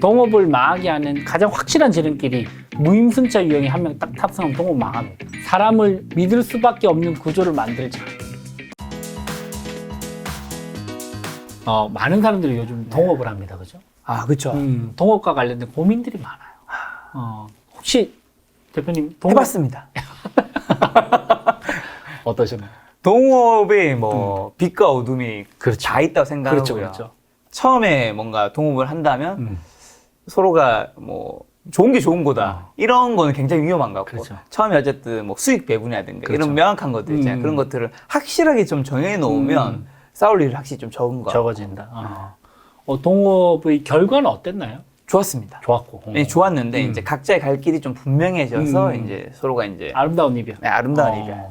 동업을 망하게 하는 가장 확실한 지름길이 무임승차 유형이 한 명 딱 탑승하면 동업 망합니다. 사람을 믿을 수밖에 없는 구조를 만들자. 어, 많은 사람들이 요즘 동업을 합니다. 그죠? 아, 그쵸. 음, 동업과 관련된 고민들이 많아요. 어, 혹시 대표님 동업 해봤습니다. 어떠셨나요? 동업에 뭐 빛과 어둠이 그렇죠. 다 있다고 생각하고요. 그렇죠, 그렇죠. 처음에 뭔가 동업을 한다면 음. 서로가 뭐 좋은 게 좋은 거다 어. 이런 거는 굉장히 위험한 것 같고 그렇죠. 처음에 어쨌든 뭐 수익 배분이라든가 그렇죠. 이런 명확한 것들 있잖아요 음. 그런 것들을 확실하게 좀 정해 놓으면 음. 싸울 일이 확실히 좀 적은 것 같고 적어진다. 어. 어, 동업의 결과는 어땠나요? 좋았습니다. 좋았고. 어. 네, 좋았는데 음. 이제 각자의 갈 길이 좀 분명해져서 음. 이제 서로가 이제 아름다운 이별. 네, 아름다운 어. 이별.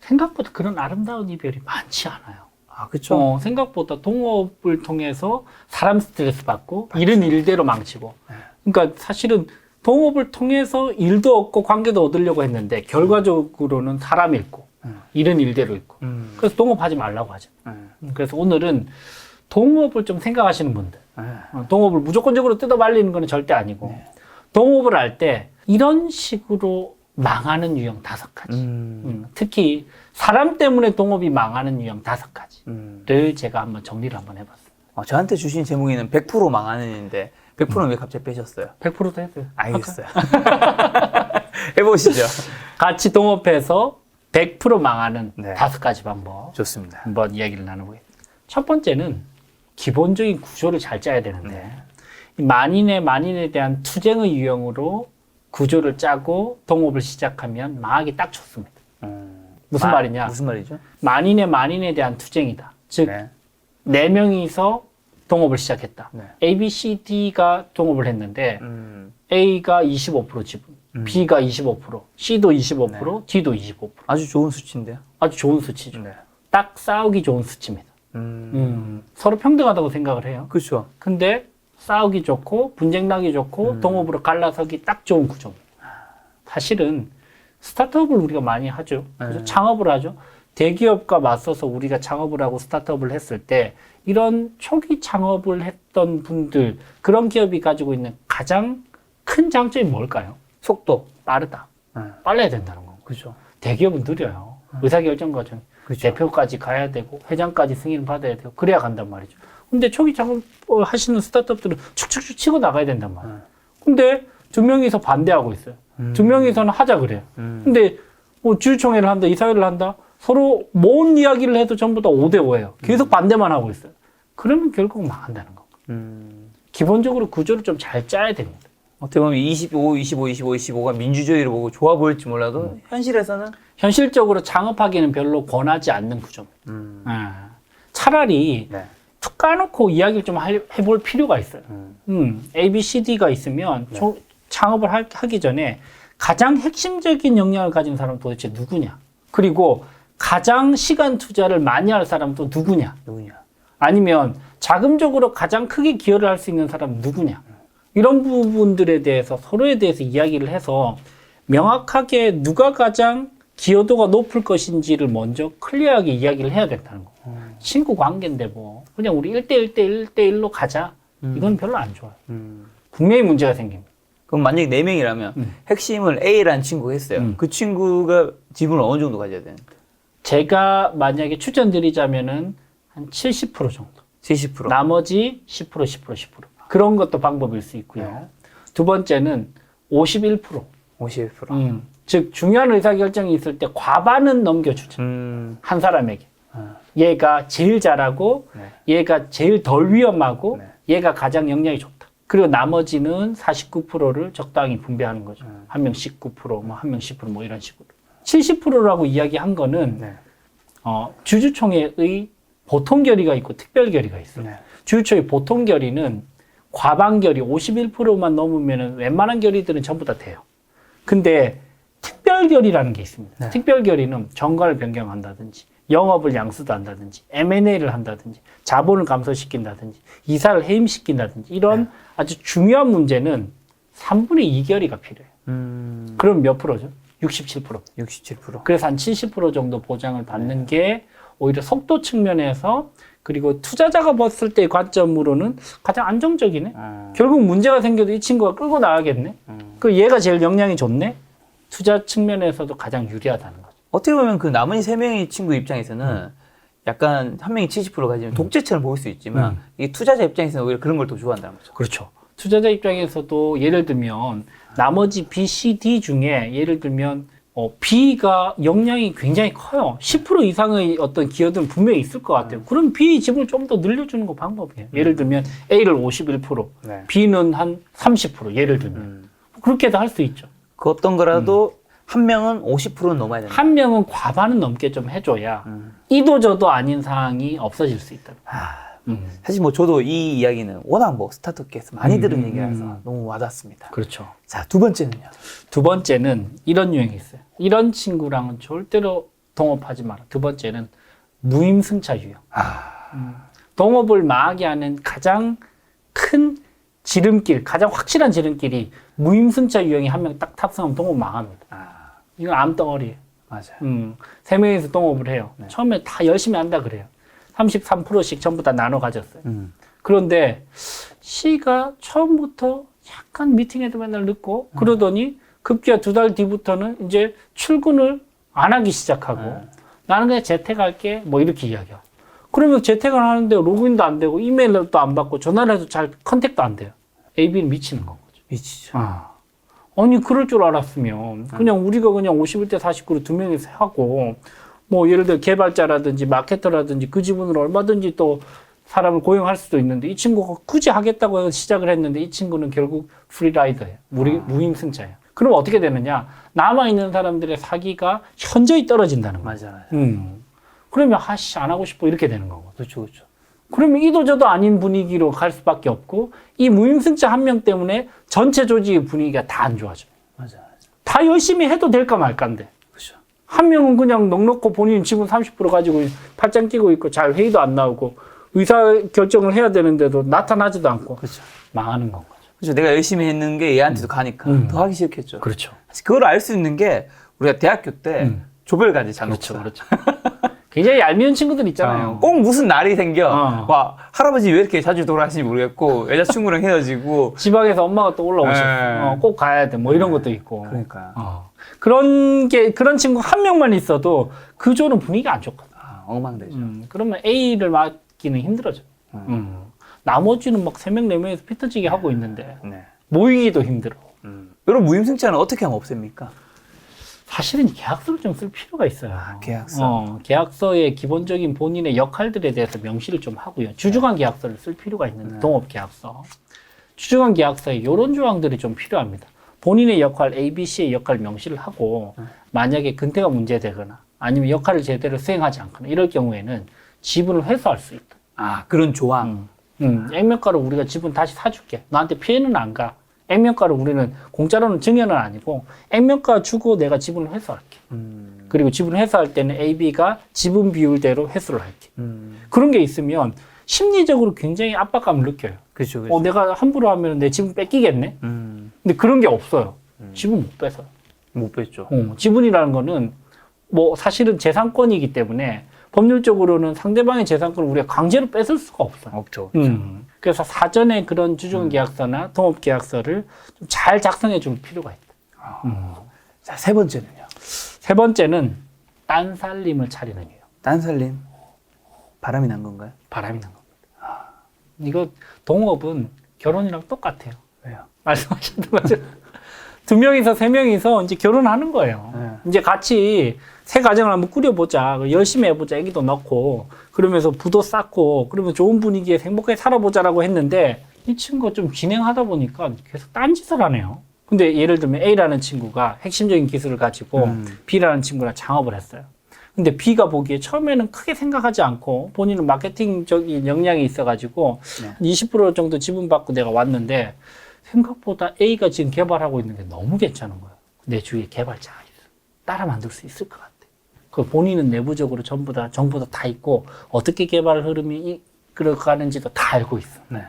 생각보다 그런 아름다운 이별이 많지 않아요. 아 그렇죠. 어, 생각보다 동업을 통해서 사람 스트레스 받고 일은 일대로 망치고. 네. 그러니까 사실은 동업을 통해서 일도 얻고 관계도 얻으려고 했는데 결과적으로는 사람 잃고 음. 일은 일대로 있고. 음. 그래서 동업하지 말라고 하죠. 음. 그래서 오늘은 동업을 좀 생각하시는 분들. 음. 어, 동업을 무조건적으로 뜯어 말리는 건 절대 아니고 네. 동업을 할 때 이런 식으로 망하는 유형 다섯 가지. 음. 음, 특히 사람 때문에 동업이 망하는 유형 다섯 가지를 음. 제가 한번 정리를 한번 해봤어요. 어, 저한테 주신 제목에는 100% 망하는인데 100%는 왜 갑자기 빼셨어요? 100%도 해도요. 알겠어요. 해보시죠. 같이 동업해서 100% 망하는 네. 다섯 가지 방법 좋습니다. 한번 이야기를 나눠보겠습니다. 첫 번째는 기본적인 구조를 잘 짜야 되는데 네. 이 만인의 만인에 대한 투쟁의 유형으로 구조를 짜고 동업을 시작하면 망하기 딱 좋습니다. 음. 무슨 마- 말이냐? 무슨 말이죠? 만인의 만인에 대한 투쟁이다. 즉, 네. 네 명이서 동업을 시작했다. 네. A, B, C, D가 동업을 했는데 음. A가 25% 지분, 음. B가 25%, C도 25%, D도 25%. 아주 좋은 수치인데요. 아주 좋은 수치죠. 네. 딱 싸우기 좋은 수치입니다. 음. 음, 서로 평등하다고 생각을 해요. 그렇죠. 근데 싸우기 좋고 분쟁 나기 좋고 음. 동업으로 갈라서기 딱 좋은 구조입니다. 사실은 스타트업을 우리가 많이 하죠. 그래서 네. 창업을 하죠. 대기업과 맞서서 우리가 창업을 하고 스타트업을 했을 때 이런 초기 창업을 했던 분들 그런 기업이 가지고 있는 가장 큰 장점이 뭘까요? 속도. 빠르다. 네. 빨라야 된다는 거고. 그렇죠. 대기업은 느려요. 의사결정 과정. 그렇죠. 대표까지 가야 되고 회장까지 승인을 받아야 되고 그래야 간단 말이죠. 근데 초기 작업을 하시는 스타트업들은 축축축 치고 나가야 된단 말이에요. 음. 근데 두 명이서 반대하고 있어요. 두 명이서는 하자 그래요. 음. 근데 뭐 주주총회를 한다, 이사회를 한다. 서로 뭔 이야기를 해도 전부 다 5대 5예요. 계속 반대만 하고 있어요. 그러면 결국 망한다는 거. 음. 기본적으로 구조를 좀 잘 짜야 됩니다. 어떻게 보면 25, 25, 25, 25가 민주주의를 보고 좋아 보일지 몰라도 현실에서는 현실적으로 창업하기는 별로 권하지 않는 구조입니다. 음. 아, 차라리 네. 툭 까놓고 이야기를 좀 할- 해볼 필요가 있어요. 음. 음, A, B, C, D가 있으면 네. 초- 창업을 하, 하기 전에 가장 핵심적인 역량을 가진 사람은 도대체 누구냐? 그리고 가장 시간 투자를 많이 할 사람은 또 누구냐? 누구냐? 아니면 자금적으로 가장 크게 기여를 할 수 있는 사람은 누구냐? 이런 부분들에 대해서 서로에 대해서 이야기를 해서 명확하게 누가 가장 기여도가 높을 것인지를 먼저 클리어하게 이야기를 해야 된다는 거. 음. 친구 관계인데 뭐 그냥 우리 1대1 대 1대1로 가자. 이건 별로 안 좋아요. 음. 분명히 문제가 생깁니다. 그럼 만약에 네 명이라면 음. 핵심을 A라는 친구가 했어요. 음. 그 친구가 지분을 어느 정도 가져야 되는 거예요? 제가 만약에 추천드리자면은 한 70% 정도. 70%. 나머지 10% 10% 10%. 그런 것도 방법일 수 있고요. 네. 두 번째는 51%. 51%. 음, 즉 중요한 의사결정이 있을 때 과반은 넘겨주자. 음. 한 사람에게. 아. 얘가 제일 잘하고 네. 얘가 제일 덜 위험하고 네. 얘가 가장 역량이 좋다. 그리고 나머지는 49%를 적당히 분배하는 거죠. 음. 한명 19%, 뭐 한 명 10%뭐 이런 식으로. 70%라고 이야기한 거는 네. 어, 주주총회의 보통 결의가 있고 특별 결의가 있어요. 네. 주주총회 보통 결의는 과반 결의 51%만 넘으면 웬만한 결의들은 전부 다 돼요. 근데 특별 결의라는 게 있습니다. 네. 특별 결의는 정가를 변경한다든지 영업을 양수도 한다든지 M&A를 한다든지 자본을 감소시킨다든지 이사를 해임시킨다든지 이런 아주 중요한 문제는 3분의 2 결의가 필요해요. 음. 그럼 몇 프로죠? 67%. 67%. 그래서 한 70% 정도 보장을 받는 게 오히려 속도 측면에서 그리고 투자자가 봤을 때의 관점으로는 가장 안정적이네. 음. 결국 문제가 생겨도 이 친구가 끌고 나가겠네. 음. 그 얘가 제일 역량이 좋네. 투자 측면에서도 가장 유리하다는 거죠. 어떻게 보면 그 나머지 세 명의 친구 입장에서는 음. 약간 한 명이 70% 가지면 독재처럼 보일 수 있지만 음. 이 투자자 입장에서는 오히려 그런 걸 더 좋아한다는 거죠. 그렇죠. 투자자 입장에서도 예를 들면 나머지 B, C, D 중에 예를 들면 어, B가 역량이 굉장히 커요. 10% 이상의 어떤 기여들은 분명히 있을 것 같아요. 그럼 B 지분을 좀 더 늘려주는 거 방법이에요. 예를 들면 A를 51%, 네. B는 한 30% 예를 들면 음. 그렇게도 할 수 있죠. 그 어떤 거라도 한 명은 50%는 넘어야 된다. 한 명은 과반은 넘게 좀 해줘야 음. 이도저도 아닌 상황이 없어질 수 있다. 아, 음. 사실 뭐 저도 이 이야기는 워낙 뭐 스타트업계에서 많이 음, 들은 음, 얘기라서 음. 너무 와닿습니다. 그렇죠. 자, 두 번째는요. 두 번째는 이런 유형이 있어요. 이런 친구랑은 절대로 동업하지 마라. 두 번째는 무임승차 유형. 아, 동업을 망하게 하는 가장 큰 지름길, 가장 확실한 지름길이 무임승차 유형이 한 명 딱 탑승하면 동업 망합니다. 아, 이건 암덩어리예요. 맞아요. 음, 세 명이서 동업을 해요. 네. 처음에 다 열심히 한다 그래요. 33%씩 전부 다 나눠 가졌어요. 음. 그런데 C가 처음부터 약간 미팅에도 맨날 늦고 그러더니 급기야 두 달 뒤부터는 이제 출근을 안 하기 시작하고 네. 나는 그냥 재택할게 뭐 이렇게 이야기야. 그러면 재택을 하는데 로그인도 안 되고 이메일도 안 받고 전화를 해도 잘 컨택도 안 돼요. AB는 미치는 건 거죠. 미치죠. 아. 아니 그럴 줄 알았으면 그냥 우리가 그냥 51대 49로 두 명이서 하고 뭐 예를 들어 개발자라든지 마케터라든지 그 지분으로 얼마든지 또 사람을 고용할 수도 있는데 이 친구가 굳이 하겠다고 해서 시작을 했는데 이 친구는 결국 프리라이더예요. 무리, 무임승차예요. 그럼 어떻게 되느냐? 남아있는 사람들의 사기가 현저히 떨어진다는 거예요. 맞아, 맞아. 음. 그러면 아씨 안 하고 싶어 이렇게 되는 거고. 그렇죠, 그렇죠. 그러면 이도저도 아닌 분위기로 갈 수밖에 없고 이 무임승차 한 명 때문에 전체 조직의 분위기가 다 안 좋아져. 맞아, 맞아. 다 열심히 해도 될까 말까인데 그렇죠. 한 명은 그냥 넉넉고 본인 지분 30% 가지고 팔짱 끼고 있고 잘 회의도 안 나오고 의사 결정을 해야 되는데도 나타나지도 않고 그렇죠. 망하는 건 거죠. 그렇죠. 내가 열심히 했는 게 얘한테도 가니까 음. 더 하기 싫겠죠. 그렇죠. 사실 그걸 알 수 있는 게 우리가 대학교 때 음. 조별과제 잔혹사. 그렇죠. 굉장히 얄미운 친구들 있잖아요. 어. 꼭 무슨 날이 생겨. 어. 와, 할아버지 왜 이렇게 자주 돌아가시는지 모르겠고, 여자친구랑 헤어지고. 지방에서 엄마가 또 올라오셔. 네. 어, 꼭 가야 돼. 뭐 이런 것도 있고. 그러니까. 어. 그런 게 그런 친구 한 명만 있어도 그 조는 분위기가 안 좋거든. 아, 엉망되죠. 음, 그러면 A를 맡기는 힘들어져. 음. 음. 나머지는 막 세 명 네 명에서 피 터지게 하고 있는데 네. 모이기도 힘들어. 음. 이런 무임승차는 어떻게 하면 없앱니까? 사실은 계약서를 좀 쓸 필요가 있어요. 아, 계약서. 어, 계약서의 기본적인 본인의 역할들에 대해서 명시를 좀 하고요. 주주간 계약서를 쓸 필요가 있는데 네. 동업 계약서. 주주간 계약서에 이런 조항들이 좀 필요합니다. 본인의 역할 A, B, C의 역할 명시를 하고 네. 만약에 근태가 문제되거나 아니면 역할을 제대로 수행하지 않거나 이럴 경우에는 지분을 회수할 수 있다. 아, 그런 조항. 음, 음, 액면가로 우리가 지분 다시 사줄게. 너한테 피해는 안 가. 액면가로 우리는 공짜로는 증여는 아니고 액면가 주고 내가 지분을 회수할게. 음. 그리고 지분 회수할 때는 AB가 지분 비율대로 회수를 할게. 음. 그런 게 있으면 심리적으로 굉장히 압박감을 느껴요. 그렇죠, 그렇죠. 어, 내가 함부로 하면 내 지분 뺏기겠네? 음. 근데 그런 게 없어요. 지분 못 뺏어요. 못 뺐죠. 어, 지분이라는 거는 뭐 사실은 재산권이기 때문에 법률적으로는 상대방의 재산권을 우리가 강제로 뺏을 수가 없어요. 없죠. 음. 그래서 사전에 그런 주주권 계약서나 동업 계약서를 좀 잘 작성해 줄 필요가 있다. 음. 자, 세 번째는요. 세 번째는 딴 살림을 차리는 이유. 딴살림. 바람이 난 건가요? 바람이 난 겁니다. 이거 동업은 결혼이랑 똑같아요. 왜요? 말씀하셨던 거죠. 두 명이서 세 명이서 이제 결혼하는 거예요. 네. 이제 같이 새 가정을 한번 꾸려보자. 열심히 해보자. 애기도 낳고. 그러면서 부도 쌓고. 그러면 좋은 분위기에 행복하게 살아보자라고 했는데 이 친구가 좀 진행하다 보니까 계속 딴짓을 하네요. 근데 예를 들면 A라는 친구가 핵심적인 기술을 가지고 음. B라는 친구랑 창업을 했어요. 근데 B가 보기에 처음에는 크게 생각하지 않고 본인은 마케팅적인 역량이 있어가지고 네. 20% 정도 지분 받고 내가 왔는데 생각보다 A가 지금 개발하고 있는 게 너무 괜찮은 거야. 내 주위에 개발자가 있어. 따라 만들 수 있을 것 같아. 그 본인은 내부적으로 전부 다 정보도 다 있고 어떻게 개발 흐름이 이끌어가는지도 다 알고 있어. 네.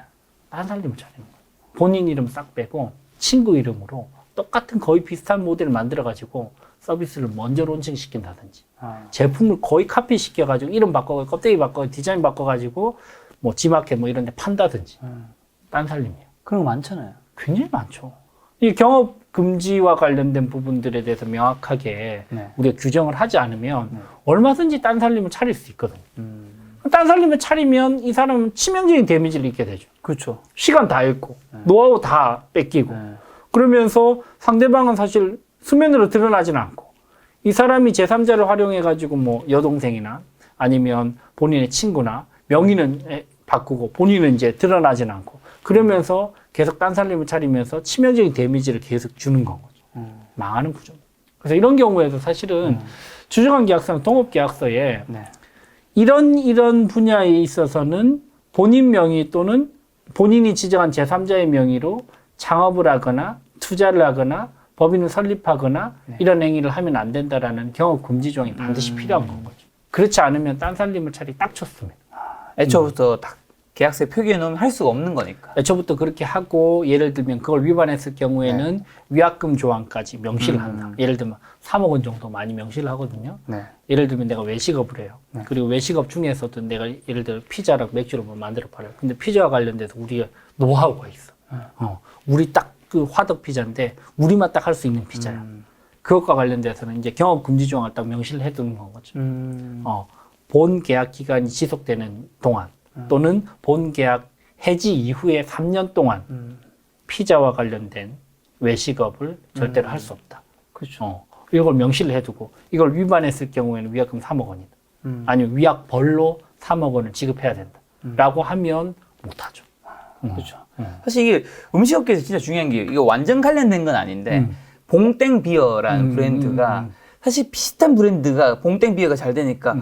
딴 살림을 차리는 거야. 본인 이름 싹 빼고 친구 이름으로 똑같은 거의 비슷한 모델을 만들어 가지고 서비스를 먼저 론칭시킨다든지 아. 제품을 거의 카피 시켜가지고 이름 바꿔 껍데기 바꿔 디자인 바꿔가지고 뭐 지마켓 뭐 이런 데 판다든지 음. 딴 살림이에요. 그런 거 많잖아요. 굉장히 많죠. 이 경업 금지와 관련된 부분들에 대해서 명확하게 네. 우리가 규정을 하지 않으면 네. 얼마든지 딴 살림을 차릴 수 있거든요. 음. 딴 살림을 차리면 이 사람은 치명적인 데미지를 입게 되죠. 그렇죠. 시간 다 잃고 노하우 다 뺏기고 네. 그러면서 상대방은 사실 수면으로 드러나지는 않고 이 사람이 제3자를 활용해 가지고 뭐 여동생이나 아니면 본인의 친구나 명의는 에- 바꾸고 본인은 이제 드러나지는 않고 그러면서 계속 딴 살림을 차리면서 치명적인 데미지를 계속 주는 건 거죠. 음. 망하는 구조. 그래서 이런 경우에도 사실은 주정한 계약서나 동업 계약서에 네. 이런 이런 분야에 있어서는 본인 명의 또는 본인이 지정한 제3자의 명의로 창업을 하거나 투자를 하거나 법인을 설립하거나 네. 이런 행위를 하면 안 된다라는 경업 금지 조항이 반드시 음. 필요한 건 거죠. 그렇지 않으면 딴 살림을 차리 딱 쳤습니다. 애초부터 딱 계약서에 표기해 놓으면 할 수가 없는 거니까. 애초부터 그렇게 하고 예를 들면 그걸 위반했을 경우에는 위약금 조항까지 명시를 네. 음. 한다. 예를 들면 3억 원 정도 많이 명시를 하거든요. 네. 예를 들면 내가 외식업을 해요. 네. 그리고 외식업 중에서도 내가 예를 들어 피자랑 맥주를 뭐 만들어 팔아요. 근데 피자와 관련돼서 우리가 노하우가 있어. 네. 어, 우리 딱 그 화덕 피자인데 우리만 딱 할 수 있는 피자야. 음. 그것과 관련돼서는 이제 경업 금지 조항을 딱 명시를 해두는 거죠. 음. 어, 본 계약 기간이 지속되는 동안 또는 본 계약 해지 이후에 3년 동안 음. 피자와 관련된 외식업을 절대로 할수 없다. 그렇죠. 어, 이걸 명시를 해두고 이걸 위반했을 경우에는 위약금 3억 원이다. 음. 아니면 위약 벌로 3억 원을 지급해야 된다. 라고 하면 못하죠. 그렇죠. 음. 사실 이게 음식업계에서 진짜 중요한 게 이거 완전 관련된 건 아닌데 음. 봉땡 비어라는 음, 브랜드가 음, 음. 사실 비슷한 브랜드가 봉땡 비어가 잘 되니까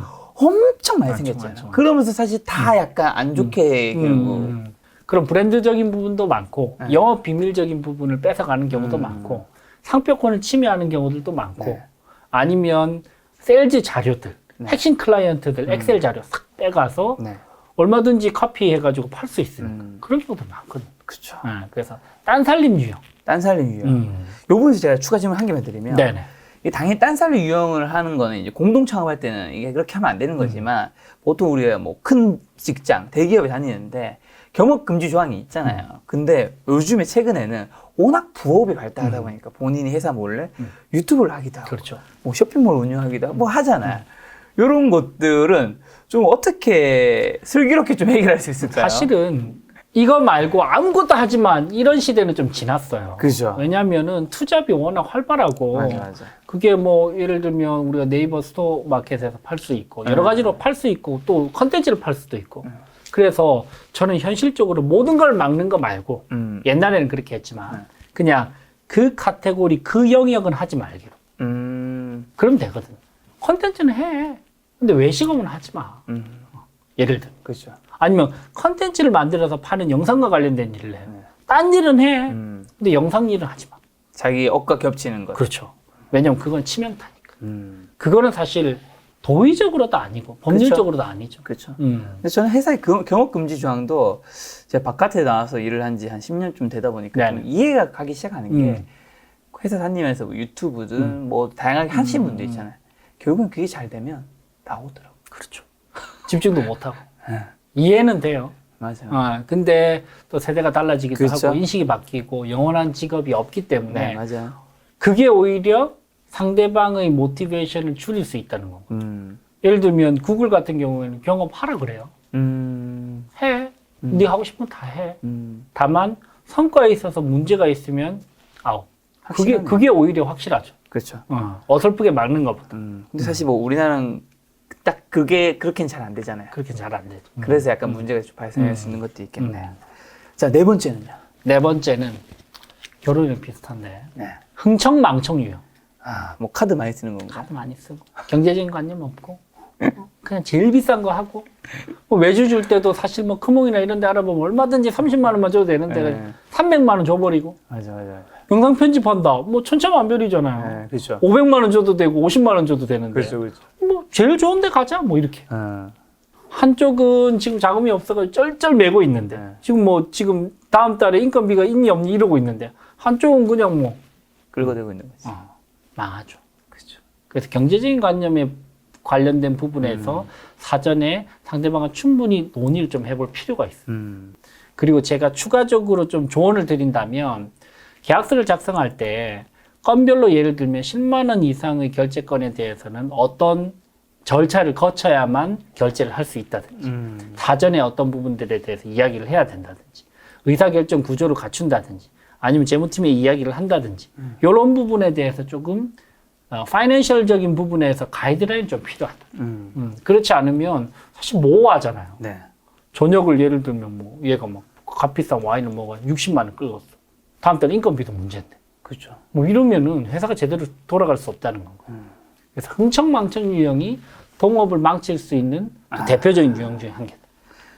엄청 많이 맞죠, 생겼잖아요. 맞죠, 맞죠. 그러면서 사실 다 약간 안 좋게 결국 음, 그런 브랜드적인 부분도 많고 네. 영업 비밀적인 부분을 뺏어가는 경우도 음. 많고 상표권을 침해하는 경우들도 많고 네. 아니면 세일즈 자료들 네. 핵심 클라이언트들 엑셀 자료 싹 빼가서 네. 얼마든지 카피해가지고 팔 수 있으니까 음. 그런 경우도 많거든요. 그렇죠. 네, 그래서 딴 살림 유형. 딴살림 유형. 음. 요 부분에서 제가 추가 질문 한 개만 드리면 네네. 당연히 딴살림 유형을 하는 거는 이제 공동 창업할 때는 이게 그렇게 하면 안 되는 거지만 보통 우리가 뭐 큰 직장, 대기업에 다니는데 경업 금지 조항이 있잖아요. 근데 요즘에 최근에는 워낙 부업이 발달하다 보니까 본인이 회사 몰래 유튜브를 하기도 하고 그렇죠. 뭐 쇼핑몰 운영하기도 하고 뭐 하잖아요. 이런 것들은 좀 어떻게 슬기롭게 좀 해결할 수 있을까요? 사실은 이거 말고 아무것도 하지만 이런 시대는 좀 지났어요. 그죠. 왜냐하면은 투잡이 워낙 활발하고 맞아 맞아. 그게 뭐 예를 들면 우리가 네이버 스토어 마켓에서 팔 수 있고 여러 음. 가지로 팔 수 있고 또 컨텐츠를 팔 수도 있고 그래서 저는 현실적으로 모든 걸 막는 거 말고 음. 옛날에는 그렇게 했지만 그냥 그 카테고리 그 영역은 하지 말기로 음. 그러면 되거든 컨텐츠는 해 근데 외식업은 하지 마 음. 예를 들면 그죠. 아니면 컨텐츠를 만들어서 파는 영상과 관련된 일을 해. 네. 딴 일은 해. 음. 근데 영상 일은 하지 마. 자기 업과 겹치는 것. 그렇죠. 왜냐면 그건 치명타니까. 음. 그거는 사실 도의적으로도 아니고 법률적으로도 아니죠. 그렇죠. 음. 근데 저는 회사의 그- 경업 금지 조항도 제가 바깥에 나와서 일을 한 지 한 10년쯤 되다 보니까 좀. 이해가 가기 시작하는 게 음. 회사 다니면서 뭐 유튜브든 뭐 다양하게 하시는 분들 있잖아요. 결국은 그게 잘 되면 나오더라고. 그렇죠. 집중도 못 하고. 네. 이해는 돼요. 맞아요. 아, 근데 또 세대가 달라지기도 그렇죠. 하고 인식이 바뀌고 영원한 직업이 없기 때문에 네, 맞아요. 그게 오히려 상대방의 모티베이션을 줄일 수 있다는 거고. 음. 예를 들면 구글 같은 경우에는 경험하라 그래요. 음. 해. 네 하고 싶으면 다 해. 음. 다만 성과에 있어서 문제가 있으면 아웃. 그게 확실하네. 그게 오히려 확실하죠. 그렇죠. 어, 어설프게 막는 것보다 음. 근데 사실 뭐 우리나라는 딱 그게 그렇게는 잘 안 되잖아요. 그렇게 잘 안 되죠. 그래서 약간 문제가 좀 발생할 음. 수 있는 것도 있겠네요. 음. 자, 네 번째는요. 네 번째는 결혼이랑 비슷한데 네. 흥청망청 유형. 아, 뭐 카드 많이 쓰는 건가? 카드 많이 쓰고 경제적인 관념 없고 어, 그냥 제일 비싼 거 하고 뭐 외주 줄 때도 사실 뭐 크몽이나 이런 데 알아보면 얼마든지 30만 원만 줘도 되는데 네. 300만 원 줘버리고 맞아, 맞아. 영상 편집한다. 뭐 천차만별이잖아요. 네, 그렇죠. 500만 원 줘도 되고 50만 원 줘도 되는데 그렇죠, 그렇죠. 뭐 제일 좋은 데 가자 뭐 이렇게 어. 한쪽은 지금 자금이 없어서 쩔쩔 매고 있는데 네. 지금 뭐 지금 다음 달에 인건비가 있니 없니 이러고 있는데 한쪽은 그냥 뭐 긁어대고 있는 거지. 어, 망하죠. 그렇죠. 그래서 경제적인 관념에 관련된 부분에서 사전에 상대방과 충분히 논의를 좀 해볼 필요가 있어요. 음. 그리고 제가 추가적으로 좀 조언을 드린다면 계약서를 작성할 때 건별로 예를 들면 10만 원 이상의 결제건에 대해서는 어떤 절차를 거쳐야만 결제를 할 수 있다든지 음. 사전에 어떤 부분들에 대해서 이야기를 해야 된다든지 의사결정 구조를 갖춘다든지 아니면 재무팀에 이야기를 한다든지 이런 부분에 대해서 조금 어, 파이낸셜적인 부분에서 가이드라인 좀 필요하다. 음. 음, 그렇지 않으면 사실 모호하잖아요. 네. 저녁을 예를 들면 뭐 얘가 막 값비싼 와인을 먹어 60만 원 끌었어. 다음 달 인건비도 문제인데. 그렇죠. 뭐 이러면은 회사가 제대로 돌아갈 수 없다는 건 거예요. 그래서 흥청망청 유형이 동업을 망칠 수 있는 또 대표적인 유형 중에 한 개다.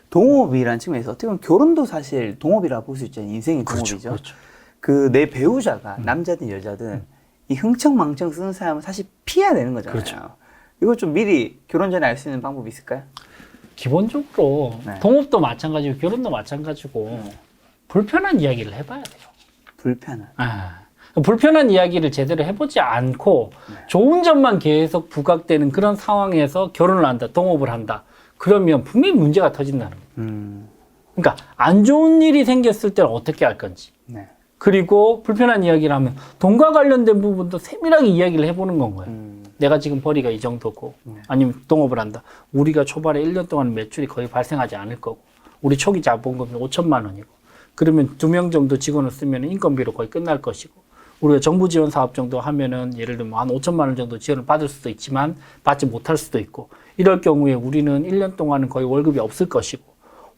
동업이라는 측면에서 어떻게 보면 결혼도 사실 동업이라 볼 수 있잖아요. 인생이 동업이죠. 그렇죠. 그내 배우자가 남자든 여자든 이 흥청망청 쓰는 사람은 사실 피해야 되는 거잖아요. 그렇죠. 이거 좀 미리 결혼 전에 알 수 있는 방법이 있을까요? 기본적으로 네. 동업도 마찬가지고 결혼도 마찬가지고 불편한 이야기를 해봐야 돼요. 불편한. 아, 불편한 이야기를 제대로 해보지 않고 좋은 점만 계속 부각되는 그런 상황에서 결혼을 한다, 동업을 한다. 그러면 분명히 문제가 터진다는 거예요. 음. 그러니까 안 좋은 일이 생겼을 때는 어떻게 할 건지. 네. 그리고 불편한 이야기를 하면 돈과 관련된 부분도 세밀하게 이야기를 해보는 건 거예요. 음. 내가 지금 벌이가 이 정도고 네. 아니면 동업을 한다. 우리가 초반에 1년 동안 매출이 거의 발생하지 않을 거고 우리 초기 자본금이 5천만 원이고 그러면 두 명 정도 직원을 쓰면 인건비로 거의 끝날 것이고 우리가 정부 지원 사업 정도 하면은 예를 들면 한 5천만 원 정도 지원을 받을 수도 있지만 받지 못할 수도 있고 이럴 경우에 우리는 1년 동안은 거의 월급이 없을 것이고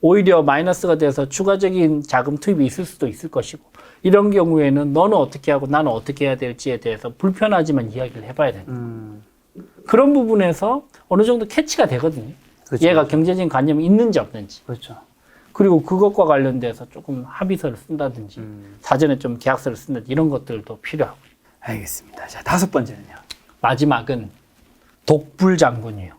오히려 마이너스가 돼서 추가적인 자금 투입이 있을 수도 있을 것이고 이런 경우에는 너는 어떻게 하고 나는 어떻게 해야 될지에 대해서 불편하지만 이야기를 해봐야 된다. 음. 그런 부분에서 어느 정도 캐치가 되거든요. 그렇죠. 얘가 경제적인 관념이 있는지 없는지. 그렇죠. 그리고 그것과 관련돼서 조금 합의서를 쓴다든지 음. 사전에 좀 계약서를 쓴다든지 이런 것들도 필요하고 알겠습니다. 자, 다섯 번째는요. 마지막은 독불 장군이에요.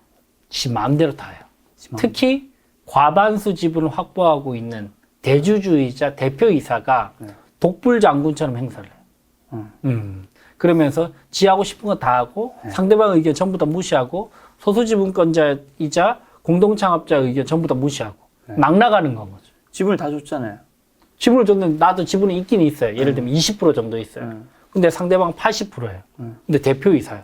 지 마음대로 다 해요. 지금 특히 과반수 지분을 확보하고 있는 대주주이자 대표이사가 네. 독불 장군처럼 행사를 해요. 음. 음. 그러면서 지 하고 싶은 거 다 하고 네. 상대방 의견 전부 다 무시하고 소수 지분권자이자 공동 창업자 의견 전부 다 무시하고 네. 막 나가는 건 거죠. 지분을 다 줬잖아요. 지분을 줬는데 나도 지분이 있긴 있어요. 예를 들면 20% 정도 있어요. 음. 근데 상대방 80%예요. 음. 근데 대표이사요.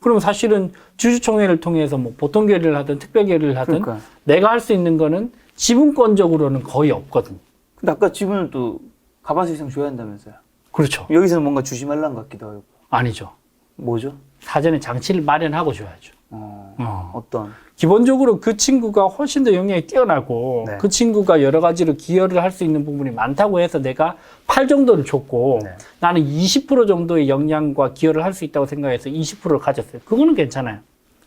그러면 사실은 주주총회를 통해서 뭐 보통 결의를 하든 특별 결의를 하든 그러니까. 내가 할 수 있는 거는 지분권적으로는 거의 없거든요. 근데 아까 지분을 또 가반수 이상 줘야 한다면서요. 그렇죠. 여기서는 뭔가 주지 말라는 것 같기도 하고. 아니죠. 뭐죠? 사전에 장치를 마련하고 줘야죠. 어. 어. 어떤? 기본적으로 그 친구가 훨씬 더 영향이 뛰어나고 네. 그 친구가 여러 가지로 기여를 할 수 있는 부분이 많다고 해서 내가 8 정도를 줬고 네. 나는 20% 정도의 역량과 기여를 할 수 있다고 생각해서 20%를 가졌어요. 그거는 괜찮아요.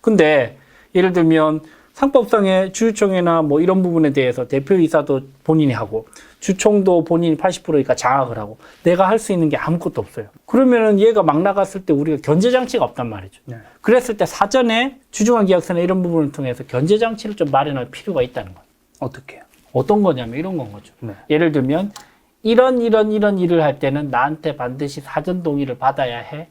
근데 예를 들면 상법상의 주주총회나 뭐 이런 부분에 대해서 대표이사도 본인이 하고 주총도 본인이 80%니까 장악을 하고 내가 할 수 있는 게 아무것도 없어요. 그러면은 얘가 막 나갔을 때 우리가 견제 장치가 없단 말이죠. 네. 그랬을 때 사전에 주중한 계약서나 이런 부분을 통해서 견제 장치를 좀 마련할 필요가 있다는 거예요. 어떻게요? 어떤 거냐면 이런 건 거죠. 네. 예를 들면 이런 이런 이런 일을 할 때는 나한테 반드시 사전 동의를 받아야 해.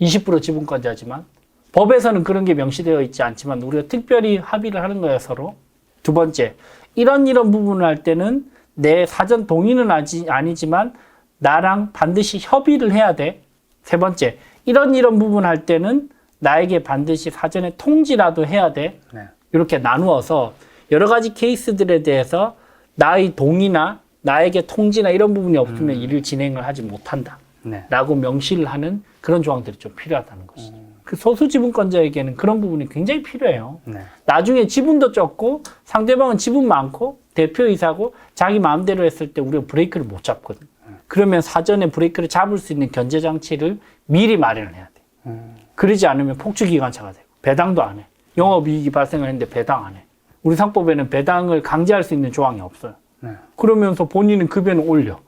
20% 지분권자지만 법에서는 그런 게 명시되어 있지 않지만 우리가 특별히 합의를 하는 거예요 서로. 두 번째 이런 이런 부분을 할 때는 내 사전 동의는 아지, 아니지만 나랑 반드시 협의를 해야 돼. 세 번째 이런 이런 부분 할 때는 나에게 반드시 사전에 통지라도 해야 돼. 네. 이렇게 나누어서 여러 가지 케이스들에 대해서 나의 동의나 나에게 통지나 이런 부분이 없으면 일을 진행을 하지 못한다. 네. 라고 명시를 하는 그런 조항들이 좀 필요하다는 것이죠. 그 소수 지분권자에게는 그런 부분이 굉장히 필요해요. 네. 나중에 지분도 적고 상대방은 지분 많고 대표이사고 자기 마음대로 했을 때 우리가 브레이크를 못 잡거든. 그러면 사전에 브레이크를 잡을 수 있는 견제 장치를 미리 마련을 해야 돼. 음. 그러지 않으면 폭주 기관차가 되고 배당도 안 해. 영업 이익이 발생을 했는데 배당 안 해. 우리 상법에는 배당을 강제할 수 있는 조항이 없어요. 네. 그러면서 본인은 급여는 올려.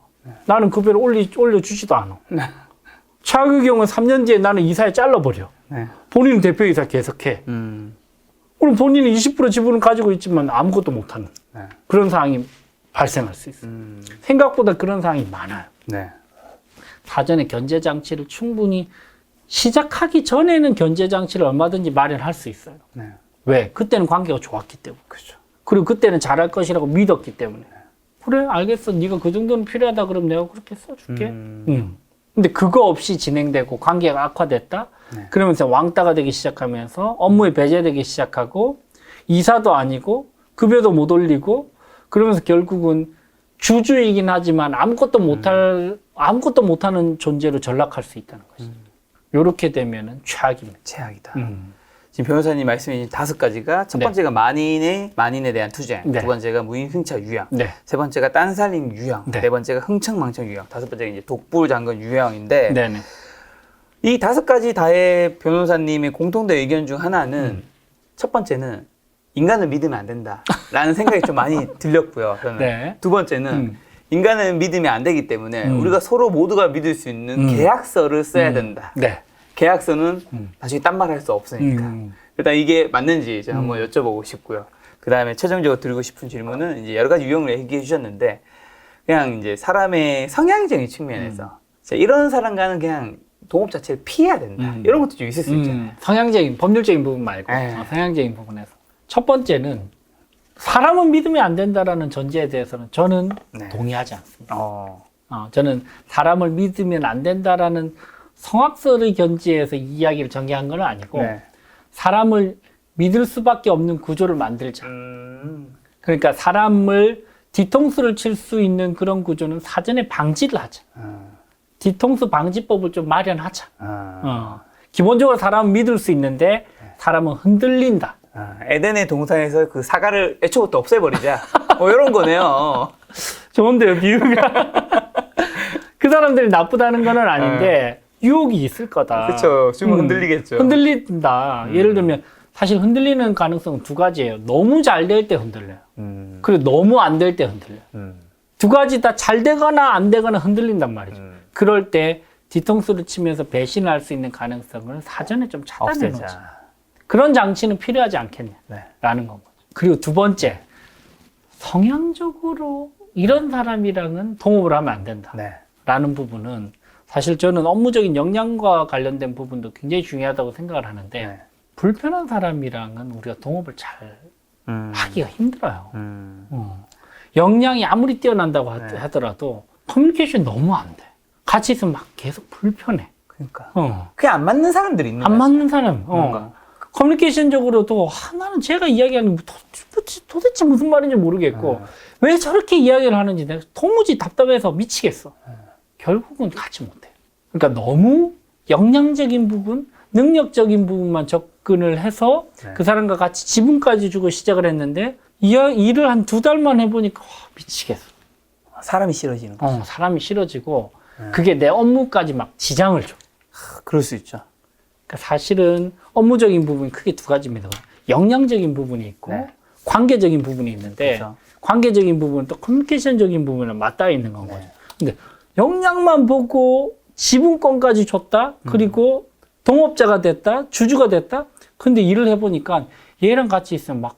나는 급여를 올리, 올려주지도 않아. 네. 차의 경우 3년 뒤에 나는 이사에 잘라버려. 네. 본인은 대표이사 계속해. 음. 그럼 본인은 20% 지분을 가지고 있지만 아무것도 못하는 네. 그런 상황이 발생할 수 있어요. 음. 생각보다 그런 상황이 많아요. 네. 사전에 견제 장치를 충분히 시작하기 전에는 견제 장치를 얼마든지 마련할 수 있어요. 네. 왜? 그때는 관계가 좋았기 때문에. 그렇죠. 그리고 그때는 잘할 것이라고 믿었기 때문에. 그래, 알겠어. 네가 그 정도는 필요하다 그럼 내가 그렇게 써줄게. 음. 음. 근데 그거 없이 진행되고 관계가 악화됐다? 네. 그러면서 왕따가 되기 시작하면서 업무에 배제되기 시작하고 이사도 아니고 급여도 못 올리고 그러면서 결국은 주주이긴 하지만 아무것도 못할 아무것도 못하는 존재로 전락할 수 있다는 것이죠. 요렇게 되면은 최악입니다. 최악이다. 음. 지금 변호사님 말씀해 주신 다섯 가지가 첫 네. 번째가 만인의 만인에 대한 투쟁, 네. 두 번째가 무인 승차 유형, 네. 세 번째가 딴살림 유형, 네. 네, 번째가 흥청망청 유형, 다섯 번째가 이제 독불 장군 유형인데 네네. 이 다섯 가지 다의 변호사님의 공통된 의견 중 하나는 음. 첫 번째는 인간을 믿으면 안 된다라는 생각이 좀 많이 들렸고요. 저는 네. 두 번째는 음. 인간은 믿으면 안 되기 때문에 음. 우리가 서로 모두가 믿을 수 있는 음. 계약서를 써야 음. 된다. 네. 계약서는 음. 나중에 딴 말 할 수 없으니까. 음. 일단 이게 맞는지 제가 한번 여쭤보고 싶고요. 그 다음에 최종적으로 드리고 싶은 질문은 이제 여러 가지 유형을 얘기해 주셨는데 그냥 이제 사람의 성향적인 측면에서 자, 이런 사람과는 그냥 동업 자체를 피해야 된다. 음. 이런 것도 좀 있을 수 있잖아요. 음, 성향적인 법률적인 부분 말고 네. 어, 성향적인 부분에서 첫 번째는 사람은 믿으면 안 된다라는 전제에 대해서는 저는 네. 동의하지 않습니다. 어. 어, 저는 사람을 믿으면 안 된다라는 성악설의 견지에서 이 이야기를 전개한 건 아니고 네. 사람을 믿을 수밖에 없는 구조를 만들자. 음. 그러니까 사람을 뒤통수를 칠 수 있는 그런 구조는 사전에 방지를 하자. 어. 뒤통수 방지법을 좀 마련하자. 어. 어. 기본적으로 사람은 믿을 수 있는데 사람은 흔들린다. 아, 에덴의 동산에서 그 사과를 애초부터 없애버리자. 뭐 이런 거네요. 좋은데요, 비유가. 그 사람들이 나쁘다는 건 아닌데 유혹이 있을 거다. 그렇죠. 좀 음. 흔들리겠죠. 흔들린다. 예를 들면 사실 흔들리는 가능성은 두 가지예요. 너무 잘 될 때 흔들려요. 음. 그리고 너무 안 될 때 흔들려요. 음. 두 가지 다 잘 되거나 안 되거나 흔들린단 말이죠. 음. 그럴 때 뒤통수를 치면서 배신할 수 있는 가능성을 사전에 좀 차단해 놓자. 없애자. 그런 장치는 필요하지 않겠냐라는 네. 건 거죠. 그리고 두 번째, 성향적으로 이런 사람이랑은 동업을 하면 안 된다. 네. 라는 부분은 사실 저는 업무적인 역량과 관련된 부분도 굉장히 중요하다고 생각을 하는데 네. 불편한 사람이랑은 우리가 동업을 잘 음. 하기가 힘들어요. 음. 어. 역량이 아무리 뛰어난다고 하, 네. 하더라도 커뮤니케이션 너무 안 돼. 같이 있으면 막 계속 불편해. 그러니까. 어. 그게 안 맞는 사람들이 있는 안 거야. 맞는 사람. 어. 뭔가. 커뮤니케이션적으로도 아, 나는 제가 이야기하는 게 도, 도대체, 도대체 무슨 말인지 모르겠고 네. 왜 저렇게 이야기를 하는지 내가 도무지 답답해서 미치겠어. 결국은 같이 못해. 그러니까 너무 역량적인 부분, 능력적인 부분만 접근을 해서 네. 그 사람과 같이 지분까지 주고 시작을 했는데 이 일을 한 두 달만 해보니까 와, 미치겠어. 사람이 싫어지는 거. 어, 사람이 싫어지고 네. 그게 내 업무까지 막 지장을 줘. 그럴 수 있죠. 그러니까 사실은 업무적인 부분이 크게 두 가지입니다. 역량적인 부분이 있고 네. 관계적인 부분이 있는데 그렇죠. 관계적인 부분은 또 커뮤니케이션적인 부분은 맞닿아 있는 건 거죠. 네. 근데 역량만 보고 지분권까지 줬다. 그리고 동업자가 됐다. 주주가 됐다. 근데 일을 해보니까 얘랑 같이 있으면 막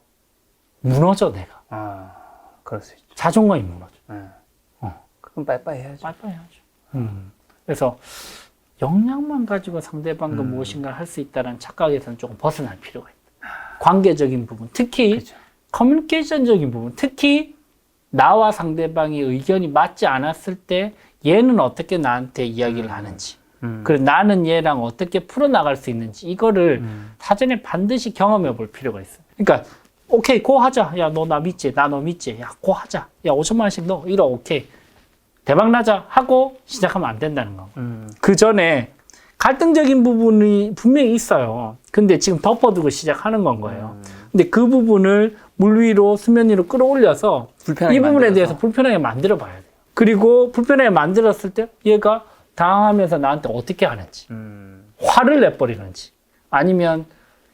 무너져 내가. 아, 그럴 수 있죠. 자존감이 무너져. 네. 어. 그럼 빠이빠이 해야죠. 빨리빨리 하죠. 음. 그래서 역량만 가지고 상대방과 음. 무엇인가를 할 수 있다는 착각에서는 조금 벗어날 필요가 있다. 관계적인 부분, 특히 그렇죠. 커뮤니케이션적인 부분, 특히 나와 상대방의 의견이 맞지 않았을 때 얘는 어떻게 나한테 이야기를 하는지, 음. 그리고 나는 얘랑 어떻게 풀어나갈 수 있는지 이거를 음. 사전에 반드시 경험해 볼 필요가 있어요. 그러니까 오케이 고 하자. 야 너 나 믿지? 나 너 믿지? 야고 하자. 야 5천만 원씩 넣어. 이러 오케이. 대박 나자 하고 시작하면 안 된다는 거. 음. 그 전에 갈등적인 부분이 분명히 있어요. 근데 지금 덮어두고 시작하는 건 거예요. 근데 그 부분을 물 위로 수면 위로 끌어올려서 이 부분에 만들어서. 대해서 불편하게 만들어 봐야 돼요. 그리고 불편하게 만들었을 때 얘가 당황하면서 나한테 어떻게 하는지, 음. 화를 내버리는지, 아니면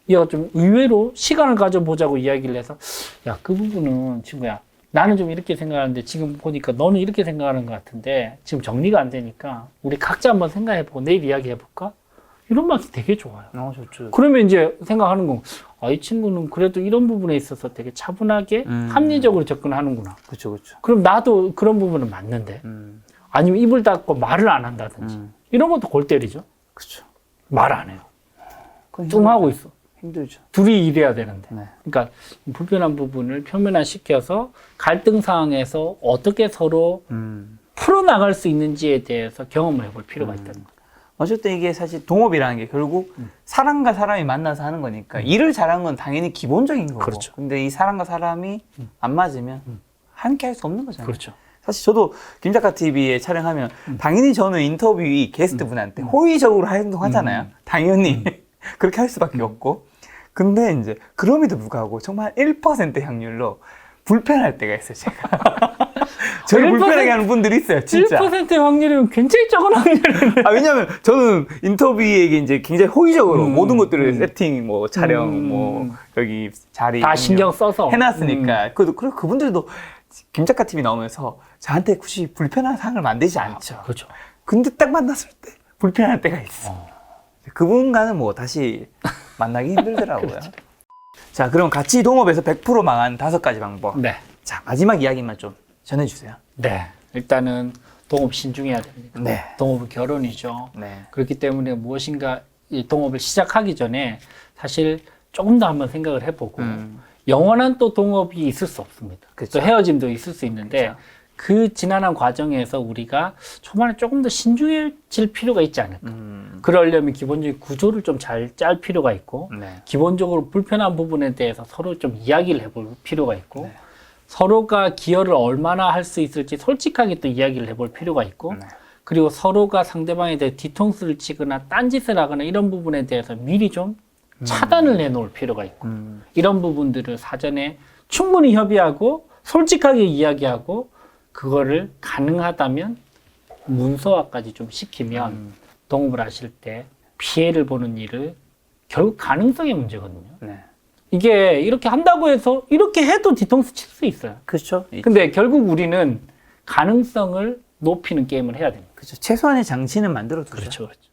얘가 좀 의외로 시간을 가져보자고 이야기를 해서 야, 그 부분은 친구야. 나는 좀 이렇게 생각하는데 지금 보니까 너는 이렇게 생각하는 것 같은데 지금 정리가 안 되니까 우리 각자 한번 생각해보고 내일 이야기해볼까? 이런 말이 되게 좋아요. 어, 좋죠. 그러면 이제 생각하는 거, 아, 이 친구는 그래도 이런 부분에 있어서 되게 차분하게 음. 합리적으로 접근하는구나. 그렇죠, 그렇죠. 그럼 나도 그런 부분은 맞는데. 음. 아니면 입을 닫고 말을 안 한다든지. 음. 이런 것도 골 때리죠. 그렇죠. 말안 해요. 그건 뚱 하고 있어. 힘들죠. 둘이 일해야 되는데. 네. 그러니까 불편한 부분을 표면화시켜서 갈등 상황에서 어떻게 서로 음. 풀어나갈 수 있는지에 대해서 경험을 해볼 필요가 있다는 거예요. 어쨌든 이게 사실 동업이라는 게 결국 음. 사람과 사람이 만나서 하는 거니까 일을 잘하는 건 당연히 기본적인 거고. 그렇죠. 근데 이 사람과 사람이 안 맞으면 함께 할 수 없는 거잖아요. 그렇죠. 사실 저도 김작가 TV에 촬영하면 당연히 저는 인터뷰 게스트 분한테 호의적으로 행동하잖아요. 당연히 그렇게 할 수밖에 없고. 근데 이제 그럼에도 불구하고 정말 1% 확률로 불편할 때가 있어요, 제가. 저를 1% 불편하게 하는 분들이 있어요, 진짜. 1%의 확률이면 굉장히 적은 확률이네. 아, 왜냐면 저는 인터뷰에게 이제 굉장히 호의적으로 음, 모든 것들을 음. 세팅, 뭐 촬영, 음. 뭐 여기 자리 다 신경 써서. 음. 해놨으니까. 그래도 그리고 그분들도 김 작가 TV 나오면서 저한테 굳이 불편한 상을 만들지 않죠. 그렇죠. 근데 딱 만났을 때 불편할 때가 있어. 어. 그분과는 뭐 다시 만나기 힘들더라고요. 그렇죠. 자, 그럼 같이 동업에서 100% 망한 다섯 가지 방법. 네. 자, 마지막 이야기만 좀 전해주세요. 네. 일단은 동업 신중해야 됩니다. 네. 동업은 결혼이죠. 네. 그렇기 때문에 무엇인가 이 동업을 시작하기 전에 사실 조금 더 한번 생각을 해보고 음. 영원한 또 동업이 있을 수 없습니다. 그쵸. 또 헤어짐도 있을 수 있는데 그쵸. 그 지난한 과정에서 우리가 초반에 조금 더 신중해질 필요가 있지 않을까. 음. 그러려면 기본적인 구조를 좀 잘 짤 필요가 있고 네. 기본적으로 불편한 부분에 대해서 서로 좀 이야기를 해볼 필요가 있고 네. 서로가 기여를 얼마나 할 수 있을지 솔직하게 또 이야기를 해볼 필요가 있고 네. 그리고 서로가 상대방에 대해 뒤통수를 치거나 딴짓을 하거나 이런 부분에 대해서 미리 좀 차단을 해놓을 필요가 있고 음. 이런 부분들을 사전에 충분히 협의하고 솔직하게 이야기하고 그거를 가능하다면 문서화까지 좀 시키면 음. 동업을 하실 때 피해를 보는 일을 결국 가능성의 문제거든요. 네. 이게 이렇게 한다고 해서 이렇게 해도 뒤통수 칠 수 있어요. 그렇죠. 근데 결국 우리는 가능성을 높이는 게임을 해야 됩니다. 그렇죠. 최소한의 장치는 만들어 두죠. 그렇죠, 그렇죠.